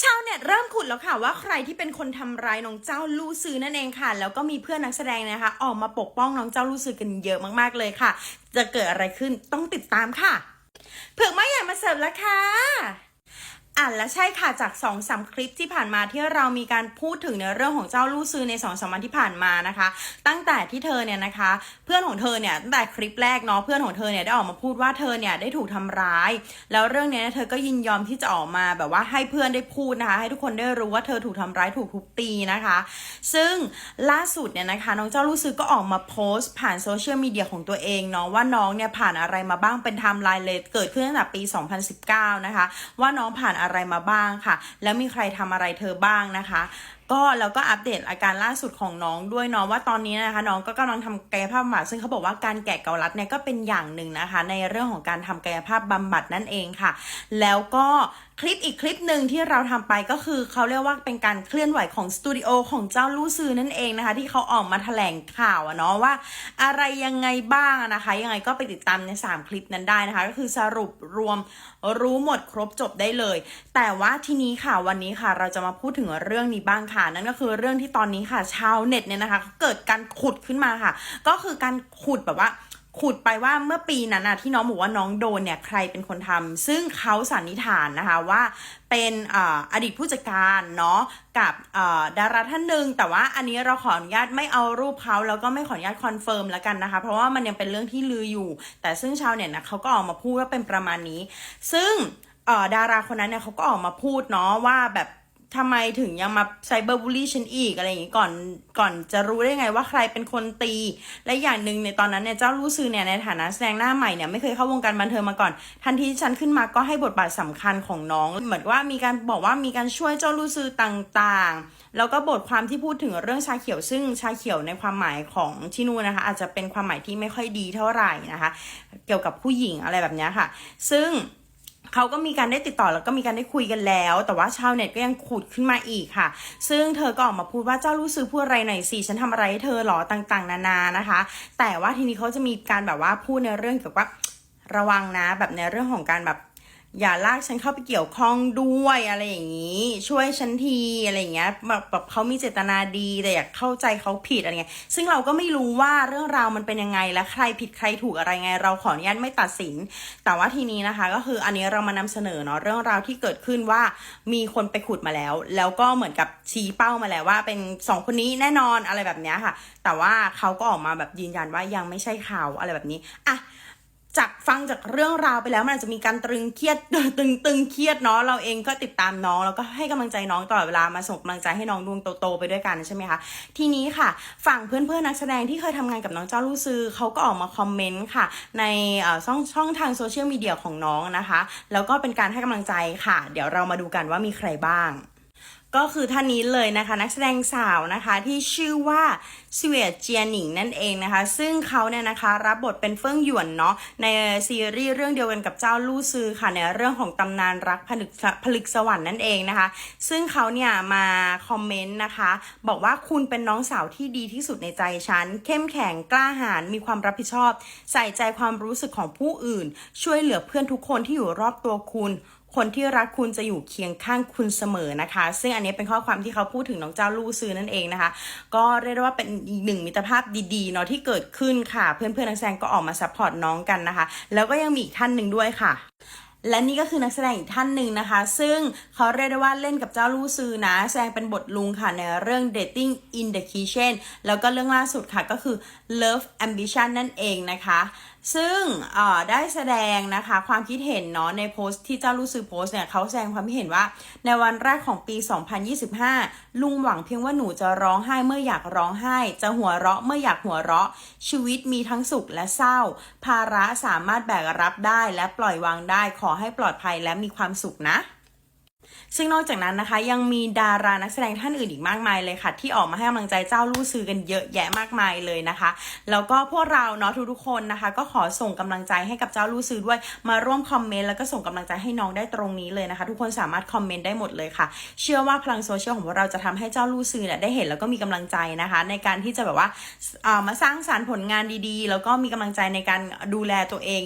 ชาวเน็ตเริ่มขุดแล้วค่ะว่าใครที่เป็นคนทำร้ายน้องเจ้าลู่ซือนั่นเองค่ะ แล้วก็มีเพื่อนนักแสดงนะคะ ออกมาปกป้องน้องเจ้าลู่ซือกันเยอะมากๆเลยค่ะ จะเกิดอะไรขึ้นต้องติดตามค่ะ เผือกไม้ใหญ่มาเสิร์ฟแล้วค่ะ อ่านและใช่ค่ะจาก2อสาคลิปที่ผ่านมาที่เรามีการพูดถึงในเรื่องของเจ้าลู่ซือใน2อสามวันที่ผ่านมานะคะ ตั้งแต่ที่เธอเนี่ยนะคะ เพื่อนของเธอเนี่ยตั้งแต่คลิปแรกเนาะเพื่อนของเธอเนี่ยได้ออกมาพูดว่าเธอเนี่ยได้ถูกทำร้าย แล้วเรื่องเนี้ยเธอก็ยินยอมที่จะออกมาแบบว่าให้เพื่อนได้พูดนะคะ ให้ทุกคนได้รู้ว่าเธอถูกทำร้ายถูกทุบตีนะคะ ซึ่งล่าสุดเนี่ยนะคะน้องเจ้าลู่ซือก็ออกมาโพสต์ ผ่านโซเชียลมีเดียของตัวเองเนาะว่าน้องเนี่ยผ่านอะไรมาบ้างเป็นไทม์ไลน์เลยเกิดขึ้นตั้งแต่ปี 2019 นะคะว่าน้องผ่านอะไรมาบ้างค่ะ แล้วมีใครทำอะไรเธอบ้างนะคะก็แล้วก็อัปเดตอาการล่าสุดของน้องด้วยเนาะว่าตอนนี้นะคะ น้องก็กำลังทำกายภาพบำบัดซึ่งเขาบอกว่าการแกะเกาลัดเนี่ยก็เป็นอย่างหนึ่งนะคะ ในเรื่องของการทำกายภาพบำบัดนั่นเองค่ะ แล้วก็คลิปอีกคลิปหนึ่งที่เราทำไปก็คือเขาเรียกว่าเป็นการเคลื่อนไหวของสตูดิโอของเจ้าลู่ซือนั่นเองนะคะ ที่เขาออกมาแถลงข่าวอะเนาะว่า อะไรยังไงบ้างนะคะ ยังไงก็ไปติดตามใน 3 คลิปนั้นได้นะคะ ก็คือสรุปรวมรู้หมดครบจบได้เลย แต่ว่าทีนี้ค่ะวันนี้ค่ะ เราจะมาพูดถึงเรื่องนี้บ้างค่ะนั่นก็คือเรื่องที่ตอนนี้ค่ะ ชาวเน็ตเนี่ยนะคะเขาเกิดการขุดขึ้นมาค่ะ ก็คือการขุดแบบว่าขุดไปว่าเมื่อปีนั้นนะที่น้องบอกว่าน้องโดนเนี่ยใครเป็นคนทำซึ่งเขาสันนิษฐานนะคะว่าเป็นออดีตผู้จัดการเนาะกับดาราท่านหนึ่งแต่ว่าอันนี้เราขออนุญาตไม่เอารูปเขาแล้วก็ไม่ขออนุญาตคอนเฟิร์มแล้วกันนะคะ เพราะว่ามันยังเป็นเรื่องที่ลืออยู่ แต่ซึ่งชาวเน็ตนะเขาก็ออกมาพูดว่าเป็นประมาณนี้ ซึ่งดาราคนนั้นเนี่ยเขาก็ออกมาพูดเนาะว่าแบบ ทำไมถึงยังมาไซเบอร์บูลลี่ฉันอีกอะไรอย่างงี้ก่อนก่อนจะรู้ได้ไงว่าใครเป็นคนตี และอย่างหนึ่งในตอนนั้นเนี่ยเจ้ารู้ซือเนี่ยในฐานะแสดงหน้าใหม่เนี่ยไม่เคยเข้าวงการบันเทิงมาก่อน ทันทีที่ฉันขึ้นมาก็ให้บทบาทสำคัญของน้อง เหมือนว่ามีการบอกว่ามีการช่วยเจ้ารู้ซือต่างๆ แล้วก็บทความที่พูดถึงเรื่องชาเขียวซึ่งชาเขียวในความหมายของที่นู่นนะคะ อาจจะเป็นความหมายที่ไม่ค่อยดีเท่าไหร่นะคะ เกี่ยวกับผู้หญิงอะไรแบบนี้ค่ะ ซึ่ง เขาก็มีการได้ติดต่อแล้วก็มีการได้คุยกันแล้ว แต่ว่าชาวเน็ตก็ยังขุดขึ้นมาอีกค่ะ ซึ่งเธอก็ออกมาพูดว่าเจ้ารู้ซื้อพูดอะไรหน่อยสิฉันทำอะไรให้เธอหรอต่างๆ นานานะคะ แต่ว่าทีนี้เขาจะมีการแบบว่าพูดในเรื่องเกี่ยวกับระวังนะแบบในเรื่องของการแบบ อย่าลากฉันเข้าไปเกี่ยวข้องด้วยอะไรอย่างนี้ ช่วยฉันทีอะไรอย่างเงี้ยแบบแบบเขามีเจตนาดีแต่อยากเข้าใจเขาผิดอะไรเงี้ยซึ่งเราก็ไม่รู้ว่าเรื่องราวมันเป็นยังไงและใครผิดใครถูกอะไรไง เราขออนุญาตไม่ตัดสิน แต่ว่าทีนี้นะคะ ก็คืออันนี้เรามานำเสนอเนาะเรื่องราวที่เกิดขึ้นว่ามีคนไปขุดมาแล้ว แล้วก็เหมือนกับชี้เป้ามาแล้วว่าเป็นสองคนนี้แน่นอนอะไรแบบเนี้ยค่ะ แต่ว่าเขาก็ออกมาแบบยืนยันว่ายังไม่ใช่เขาอะไรแบบนี้อะ จากฟังจากเรื่องราวไปแล้วมันอาจจะมีการตรึงเครียดตึงตึงเครียดเนาะเราเองก็ติดตามน้องแล้วก็ให้กำลังใจน้องตลอดเวลามาส่งกำลังใจให้น้องดวงโตๆไปด้วยกันใช่ไหมคะทีนี้ค่ะฝั่งเพื่อนๆนักแสดงที่เคยทำงานกับน้องเจ้าลู่ซือเขาก็ออกมาคอมเมนต์ค่ะ ในช่องช่องทางโซเชียลมีเดียของน้องนะคะ แล้วก็เป็นการให้กำลังใจค่ะ เดี๋ยวเรามาดูกันว่ามีใครบ้าง ก็คือท่านนี้เลยนะคะ นักแสดงสาวนะคะที่ชื่อว่าสเวียเจียหนิงนั่นเองนะคะ ซึ่งเขาเนี่ยนะคะรับบทเป็นเฟิ่งหยวนเนาะในซีรีส์เรื่องเดียวกันกับเจ้าลู่ซือค่ะในเรื่องของตำนานรักผลึกผลึกสวรรค์นั่นเองนะคะ ซึ่งเขาเนี่ยมาคอมเมนต์นะคะ บอกว่าคุณเป็นน้องสาวที่ดีที่สุดในใจฉัน เข้มแข็งกล้าหาญมีความรับผิดชอบ ใส่ใจความรู้สึกของผู้อื่น ช่วยเหลือเพื่อนทุกคนที่อยู่รอบตัวคุณ คนที่รักคุณจะอยู่เคียงข้างคุณเสมอนะคะ ซึ่งอันนี้เป็นข้อความที่เขาพูดถึงน้องเจ้าลู่ซือนั่นเองนะคะ ก็เรียกได้ว่าเป็นอีกหนึ่งมิตรภาพดีๆเนาะที่เกิดขึ้นค่ะ เพื่อนๆนักแสดงก็ออกมาซัพพอร์ตน้องกันนะคะ แล้วก็ยังมีอีกท่านหนึ่งด้วยค่ะและนี่ก็คือนักแสดงอีกท่านหนึ่งนะคะ ซึ่งเขาเรียกได้ว่าเล่นกับเจ้าลู่ซือนะ แสดงเป็นบทลุงค่ะ ในเรื่อง dating in the kitchen แล้วก็เรื่องล่าสุดค่ะก็คือ love ambition นั่นเองนะคะ ซึ่งได้แสดงนะคะความคิดเห็นเนาะในโพสต์ที่เจ้าลู่ซือโพสต์เนี่ยเขาแสดงความคิดเห็นว่า ในวันแรกของปี 2025 ลุงหวังเพียงว่าหนูจะร้องไห้เมื่ออยากร้องไห้ จะหัวเราะเมื่ออยากหัวเราะ ชีวิตมีทั้งสุขและเศร้า ภาระสามารถแบกรับได้และปล่อยวางได้ขอให้ปลอดภัยและมีความสุขนะ ซึ่งนอกจากนั้นนะคะยังมีดารานักแสดงท่านอื่นอีกมากมายเลยค่ะ ที่ออกมาให้กำลังใจเจ้าลู่ซื้อกันเยอะแยะมากมายเลยนะคะ แล้วก็พวกเราเนาะทุกๆคนนะคะ ก็ขอส่งกำลังใจให้กับเจ้าลู่ซื้อด้วย มาร่วมคอมเมนต์แล้วก็ส่งกำลังใจให้น้องได้ตรงนี้เลยนะคะ ทุกคนสามารถคอมเมนต์ได้หมดเลยค่ะ เชื่อว่าพลังโซเชียลของพวกเราจะทำให้เจ้าลู่ซื้อเนี่ยได้เห็นแล้วก็มีกำลังใจนะคะ ในการที่จะแบบว่าเออมาสร้างสารรค์ผลงานดีๆ แล้วก็มีกำลังใจในการดูแลตัวเอง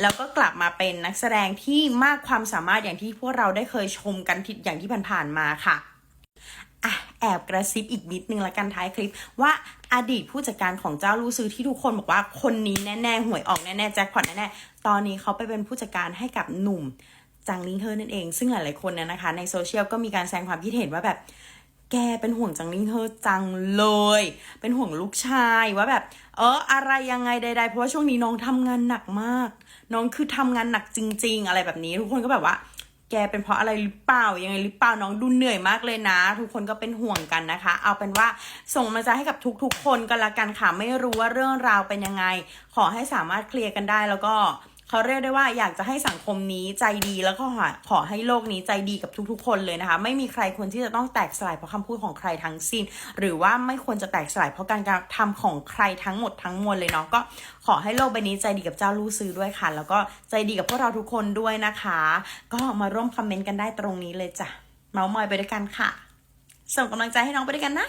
แล้วก็กลับมาเป็นนักแสดงที่มากความสามารถอย่างที่พวกเราได้เคยชมกันอย่างที่ผ่านๆมาค่ะอะแอบกระซิบอีกนิดนึงละกันท้ายคลิป ว่าอดีตผู้จัดการของเจ้าลู่ซื้อที่ทุกคนบอกว่าคนนี้แน่ๆหวยออกแน่ๆแจ็คพอตแน่ๆตอนนี้เขาไปเป็นผู้จัดการให้กับหนุ่มจางลิงเฮอร์นั่นเอง ซึ่งหลายๆคนเนี่ยนะคะ ในโซเชียลก็มีการแสดงความคิดเห็นว่าแบบ แกเป็นห่วงจังลิงเฮอจังเลย เป็นห่วงลูกชายว่าแบบ เอออะไรยังไงใดๆเพราะว่าช่วงนี้น้องทำงานหนักมาก น้องคือทำงานหนักจริง ๆ อะไรแบบนี้ ทุกคนก็แบบว่า แกเป็นเพราะอะไรหรือเปล่ายังไงหรือเปล่าน้องดูเหนื่อยมากเลยนะ ทุกคนก็เป็นห่วงกันนะคะ เอาเป็นว่าส่งกำลังใจให้กับทุกๆ คนกันละกันค่ะไม่รู้ว่าเรื่องราวเป็นยังไง ขอให้สามารถเคลียร์กันได้แล้วก็ เขาเรียกได้ว่าอยากจะให้สังคมนี้ใจดีแล้วก็ขอให้โลกนี้ใจดีกับทุกๆ คนเลยนะคะ ไม่มีใครควรที่จะต้องแตกสลายเพราะคำพูดของใครทั้งสิ้น หรือว่าไม่ควรจะแตกสลายเพราะการกระทำของใครทั้งหมดทั้งมวลเลยเนาะก็ขอให้โลกใบนี้ใจดีกับเจ้าลู่ซื้อด้วยค่ะ แล้วก็ใจดีกับพวกเราทุกคนด้วยนะคะ ก็มาร่วมคอมเมนต์กันได้ตรงนี้เลยจ้ะเมาส์มอยไปด้วยกันค่ะ ส่งกำลังใจให้น้องไปด้วยกันนะ